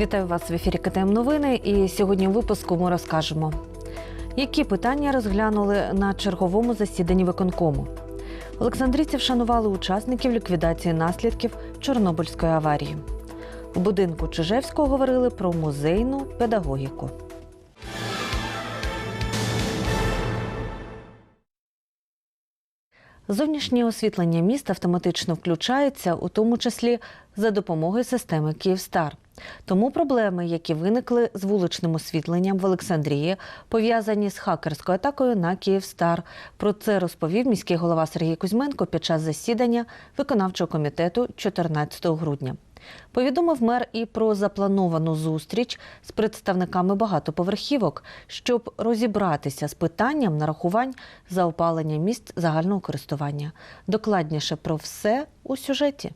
Вітаю вас в ефірі КТМ Новини. І сьогодні в випуску ми розкажемо, які питання розглянули на черговому засіданні виконкому. Олександрійці вшанували учасників ліквідації наслідків Чорнобильської аварії. В будинку Чижевського говорили про музейну педагогіку. Зовнішнє освітлення міста автоматично включається, у тому числі за допомогою системи Київстар. Тому проблеми, які виникли з вуличним освітленням в Олександрії, пов'язані з хакерською атакою на Київстар. Про це розповів міський голова Сергій Кузьменко під час засідання виконавчого комітету 14 грудня. Повідомив мер і про заплановану зустріч з представниками багатоповерхівок, щоб розібратися з питанням нарахувань за опалення місць загального користування. Докладніше про все у сюжеті.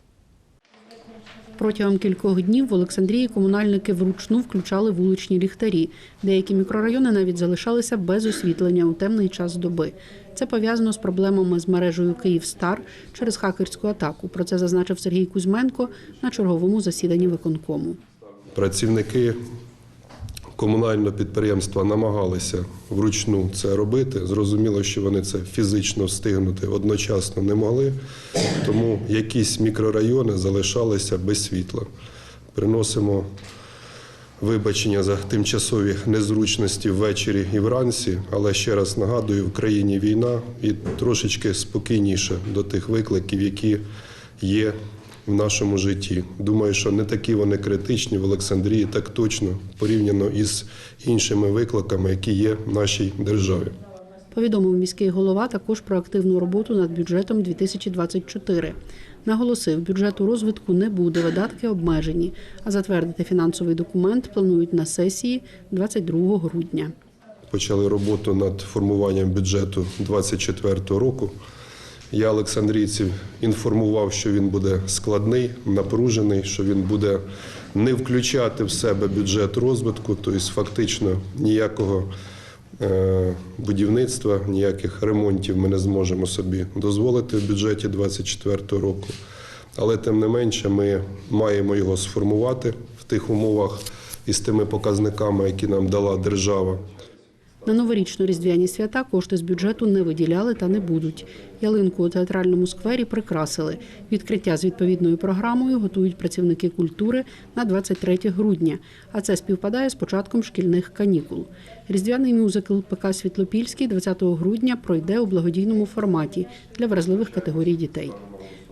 Протягом кількох днів в Олександрії комунальники вручну включали вуличні ліхтарі. Деякі мікрорайони навіть залишалися без освітлення у темний час доби. Це пов'язано з проблемами з мережею Київстар через хакерську атаку. Про це зазначив Сергій Кузьменко на черговому засіданні виконкому. Працівники комунального підприємства намагалися вручну це робити. Зрозуміло, що вони це фізично встигнути одночасно не могли, тому якісь мікрорайони залишалися без світла. Приносимо вибачення за тимчасові незручності ввечері і вранці, але ще раз нагадую, в країні війна і трошечки спокійніше до тих викликів, які є в нашому житті. Думаю, що не такі вони критичні в Олександрії, так точно порівняно із іншими викликами, які є в нашій державі. Повідомив міський голова також про активну роботу над бюджетом 2024. Наголосив, бюджету розвитку не буде, видатки обмежені, а затвердити фінансовий документ планують на сесії 22 грудня. Почали роботу над формуванням бюджету 2024 року. Я Олександрійців інформував, що він буде складний, напружений, що він буде не включати в себе бюджет розвитку, тобто фактично ніякого е, будівництва, ніяких ремонтів ми не зможемо собі дозволити в бюджеті 2024 року. Але тим не менше ми маємо його сформувати в тих умовах і з тими показниками, які нам дала держава. На новорічно-різдвяні свята кошти з бюджету не виділяли та не будуть. Ялинку у театральному сквері прикрасили. Відкриття з відповідною програмою готують працівники культури на 23 грудня, а це співпадає з початком шкільних канікул. Різдвяний мюзикл ПК Світлопільський 20 грудня пройде у благодійному форматі для вразливих категорій дітей.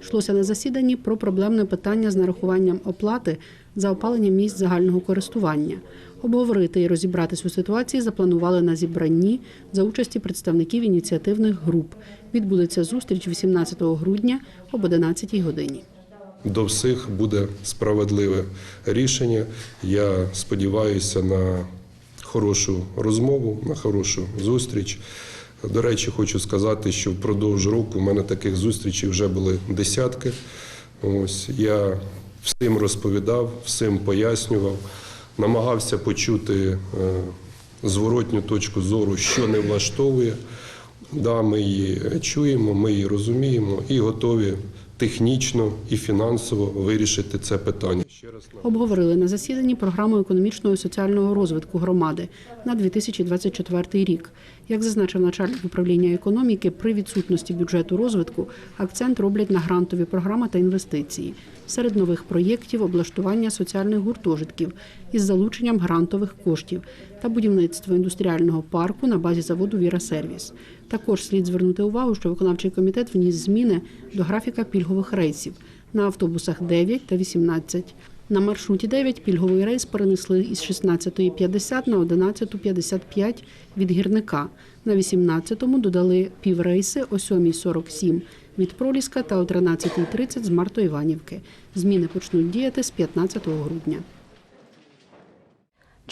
Йшлося на засіданні про проблемне питання з нарахуванням оплати за опалення місць загального користування. Обговорити і розібратись у ситуації запланували на зібранні за участі представників ініціативних груп. Відбудеться зустріч 18 грудня об 11 годині. До всіх буде справедливе рішення. Я сподіваюся на хорошу розмову, на хорошу зустріч. До речі, хочу сказати, що впродовж року в мене таких зустрічей вже були десятки. Ось я всім розповідав, всім пояснював, намагався почути е, зворотню точку зору, що не влаштовує. Да, ми її чуємо, ми її розуміємо і готові технічно і фінансово вирішити це питання. Обговорили на засіданні програму економічного і соціального розвитку громади на 2024 рік. Як зазначив начальник управління економіки, при відсутності бюджету розвитку акцент роблять на грантові програми та інвестиції. Серед нових проєктів облаштування соціальних гуртожитків із залученням грантових коштів та будівництво індустріального парку на базі заводу Віра Сервіс. Також слід звернути увагу, що виконавчий комітет вніс зміни до графіка пільгових рейсів на автобусах 9 та 18. На маршруті 9 пільговий рейс перенесли із 16.50 на 11.55 від гірника. На 18-му додали піврейси о 7.47 від Проліска та о 13.30 з Марто-Іванівки. Зміни почнуть діяти з 15 грудня.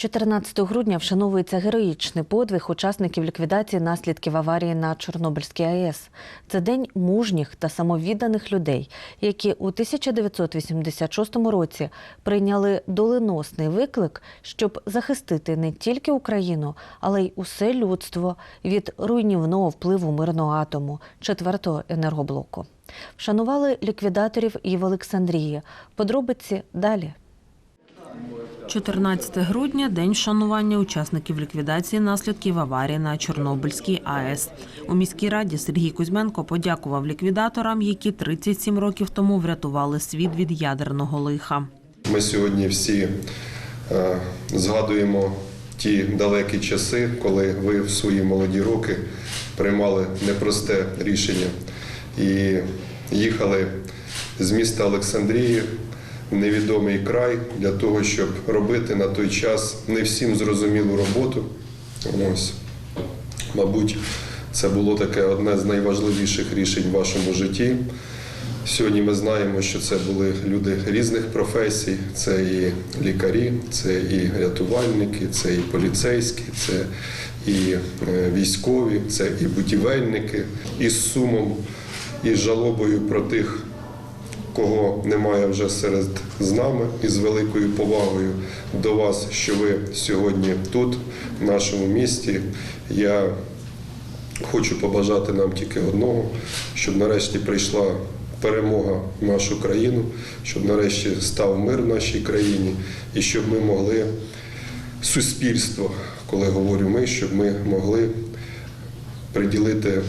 14 грудня вшановується героїчний подвиг учасників ліквідації наслідків аварії на Чорнобильській АЕС. Це день мужніх та самовідданих людей, які у 1986 році прийняли доленосний виклик, щоб захистити не тільки Україну, але й усе людство від руйнівного впливу мирного атому четвертого енергоблоку. Вшанували ліквідаторів і в Олександрії. Подробиці далі. 14 грудня день вшанування учасників ліквідації наслідків аварії на Чорнобильській АЕС. У міській раді Сергій Кузьменко подякував ліквідаторам, які 37 років тому врятували світ від ядерного лиха. Ми сьогодні всі е, згадуємо ті далекі часи, коли ви в свої молоді роки приймали непросте рішення і їхали з міста Олександрії невідомий край для того, щоб робити на той час не всім зрозумілу роботу. Ось. Мабуть, це було таке одне з найважливіших рішень в вашому житті. Сьогодні ми знаємо, що це були люди різних професій. Це і лікарі, це і рятувальники, це і поліцейські, це і е, військові, це і будівельники. І з сумом, і жалобою про тих, кого немає вже серед з нами, і з великою повагою до вас, що ви сьогодні тут, в нашому місті. Я Хочу побажати нам тільки одного, щоб нарешті прийшла перемога в нашу країну, щоб нарешті став мир в нашій країні, і щоб ми могли суспільство, коли говорю ми, щоб ми могли приділити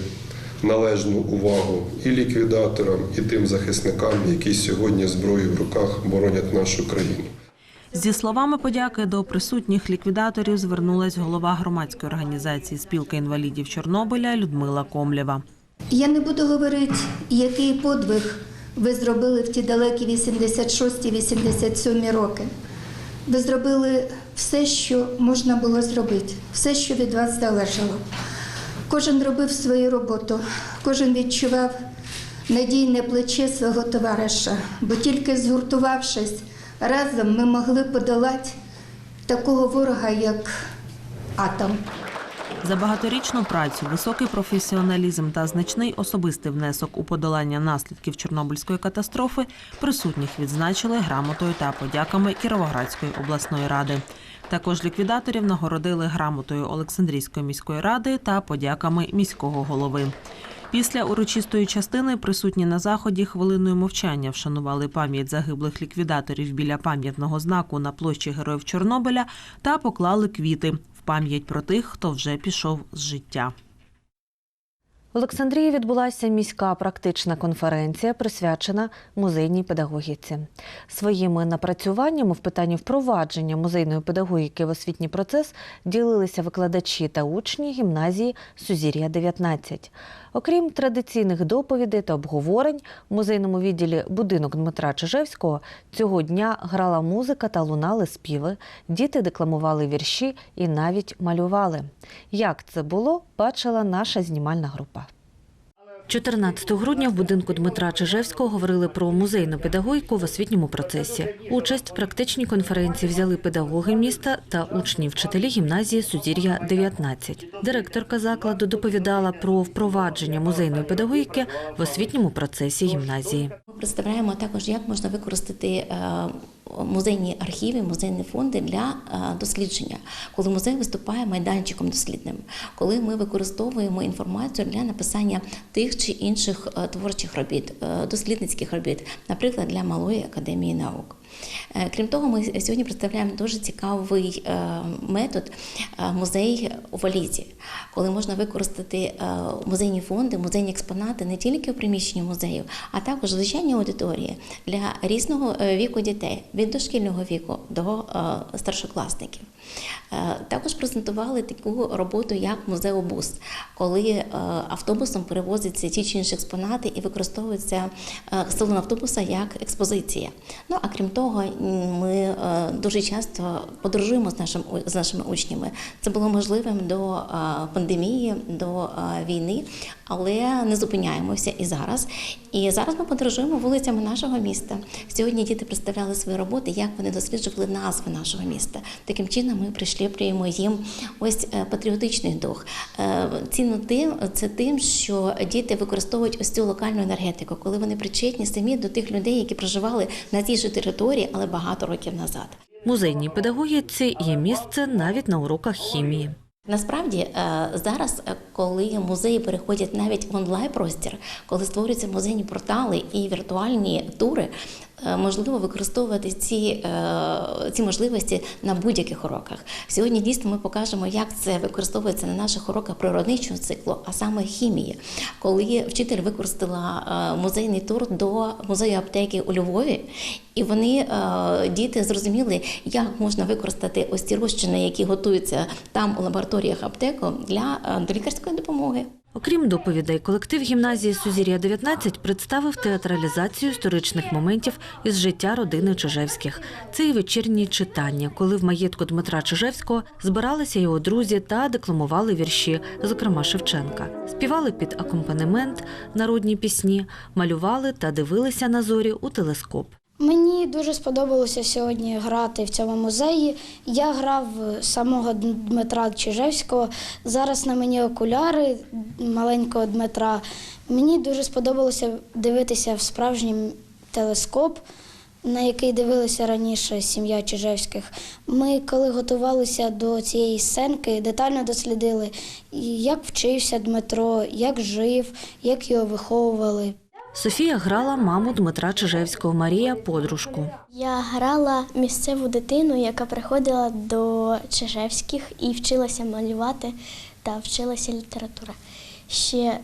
належну увагу і ліквідаторам, і тим захисникам, які сьогодні зброєю в руках боронять нашу країну. Зі словами подяки до присутніх ліквідаторів звернулась голова громадської організації Спілка інвалідів Чорнобиля Людмила Комлєва. Я не буду говорити, який подвиг ви зробили в ті далекі 86-87 роки. Ви зробили все, що можна було зробити, все, що від вас залежало. Кожен робив свою роботу, кожен відчував надійне плече свого товариша, бо тільки згуртувавшись разом, ми могли подолати такого ворога, як атом. За багаторічну працю, високий професіоналізм та значний особистий внесок у подолання наслідків Чорнобильської катастрофи присутніх відзначили грамотою та подяками Кіровоградської обласної ради. Також ліквідаторів нагородили грамотою Олександрійської міської ради та подяками міського голови. Після урочистої частини присутні на заході хвилиною мовчання вшанували пам'ять загиблих ліквідаторів біля пам'ятного знаку на площі Героїв Чорнобиля та поклали квіти в пам'ять про тих, хто вже пішов з життя. В Олександрії відбулася міська практична конференція, присвячена музейній педагогіці. Своїми напрацюваннями в питанні впровадження музейної педагогіки в освітній процес ділилися викладачі та учні гімназії Сузір'я 19. Окрім традиційних доповідей та обговорень, в музейному відділі будинок Дмитра Чижевського цього дня грала музика та лунали співи. Діти декламували вірші і навіть малювали. Як це було, бачила наша знімальна група. 14 грудня в будинку Дмитра Чижевського говорили про музейну педагогіку в освітньому процесі. Участь в практичній конференції взяли педагоги міста та учні вчителі гімназії Сузір'я 19. Директорка закладу доповідала про впровадження музейної педагогіки в освітньому процесі гімназії. Представляємо також, як можна використати е, музейні архіви, музейні фонди для е, дослідження, коли музей виступає майданчиком дослідним, коли ми використовуємо інформацію для написання тих чи інших е, творчих робіт, е, дослідницьких робіт, наприклад, для малої академії наук. Е, Крім того, ми сьогодні представляємо дуже цікавий е, метод е, музей у валізі, коли можна використати музейні фонди, музейні експонати не тільки у приміщенні музею, а також звичайні аудиторії для різного віку дітей від дошкільного віку до старшокласників. Е, Також презентували таку роботу, як музеобус, коли е, автобусом перевозяться ті чи інші експонати і використовується е, салон автобуса як експозиція. Ну а крім того, ми дуже часто подорожуємо з нашим з нашими учнями. Це було можливим до пандемії, до війни, але не зупиняємося і зараз. І зараз ми подорожуємо вулицями нашого міста. Сьогодні діти представляли свої роботи, як вони досліджували назви нашого міста. Таким чином ми пришліплюємо їм ось е, патріотичний дух. Е, Цінно тим, це тим, що діти використовують ось цю локальну енергетику, коли вони причетні самі до тих людей, які проживали на цій же території, але багато років назад. Музейній педагогіці є місце навіть на уроках хімії. Насправді е, зараз, коли музеї переходять навіть в онлайн простір, коли створюються музейні портали і віртуальні тури, можливо використовувати ці, е, ці можливості на будь-яких уроках. Сьогодні дійсно ми покажемо, як це використовується на наших уроках природничого циклу, а саме хімії, коли вчитель використала е, музейний тур до музею аптеки у Львові, і вони е, діти зрозуміли, як можна використати ось ці розчини, які готуються там у лабораторіях аптеку е, для лікарської допомоги. Окрім доповідей, колектив гімназії Сузір'я 19 представив театралізацію історичних моментів із життя родини Чижевських. Це і вечірні читання, коли в маєтку Дмитра Чижевського збиралися його друзі та декламували вірші, зокрема Шевченка. Співали під акомпанемент народні пісні, малювали та дивилися на зорі у телескоп. Мені дуже сподобалося сьогодні грати в цьому музеї. Я грав самого Дмитра Чижевського. Зараз на мені окуляри маленького Дмитра. Мені дуже сподобалося дивитися в справжній телескоп, на який дивилася раніше сім'я Чижевських. Ми, коли готувалися до цієї сценки, детально дослідили, як вчився Дмитро, як жив, як його виховували. Софія грала маму Дмитра Чижевського Марія подружку. Я грала місцеву дитину, яка приходила до Чижевських і вчилася малювати та вчилася література. Ще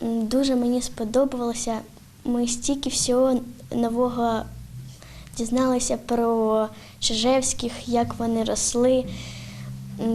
дуже мені сподобалося. Ми стільки всього нового дізналися про Чижевських, як вони росли,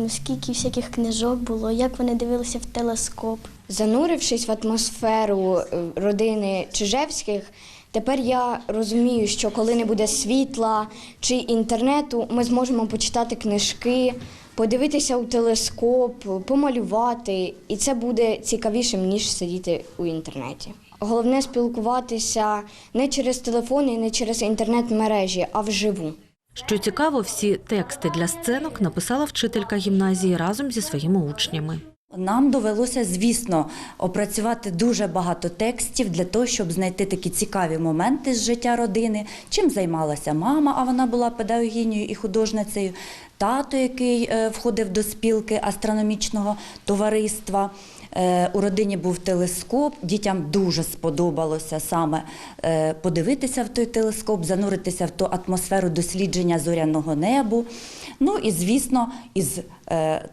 скільки всяких книжок було, як вони дивилися в телескоп. Занурившись в атмосферу е, родини Чижевських, тепер я розумію, що коли не буде світла чи інтернету, ми зможемо почитати книжки, подивитися у телескоп, помалювати, і це буде цікавішим, ніж сидіти у інтернеті. Головне спілкуватися не через телефони, не через інтернет-мережі, а вживу. Що цікаво, всі тексти для сценок написала вчителька гімназії разом зі своїми учнями. Нам довелося, звісно, опрацювати дуже багато текстів для того, щоб знайти такі цікаві моменти з життя родини. Чим займалася мама, а вона була педагогінею і художницею, тато, який е, входив до спілки астрономічного товариства. Е, У родині був телескоп. Дітям дуже сподобалося саме е, подивитися в той телескоп, зануритися в ту атмосферу дослідження зоряного небу. Ну і звісно, із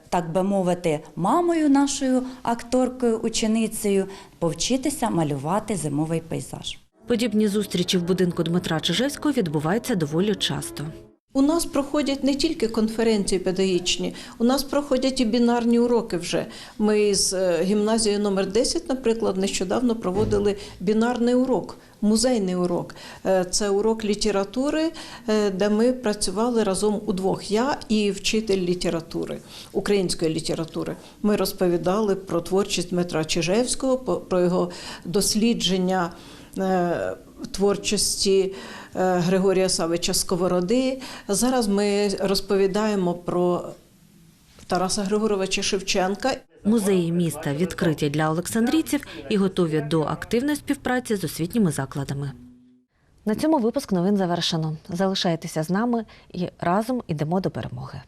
так би мовити, мамою нашою акторкою, ученицею, повчитися малювати зимовий пейзаж. Подібні зустрічі в будинку Дмитра Чижевського відбуваються доволі часто. У нас проходять не тільки конференції педагогічні, у нас проходять і бінарні уроки вже. Ми з е, гімназією номер 10, наприклад, нещодавно проводили бінарний урок, музейний урок. Е, Це урок літератури, е, де ми працювали разом удвох. Я і вчитель літератури, української літератури. Ми розповідали про творчість Дмитра Чижевського, про його дослідження. Творчості е, Григорія Савича Сковороди. Зараз ми розповідаємо про Тараса Григоровича Шевченка. Музеї міста відкриті для олександрійців і готові до активної співпраці з освітніми закладами. На цьому випуск новин завершено. Залишайтеся з нами і разом ідемо до перемоги.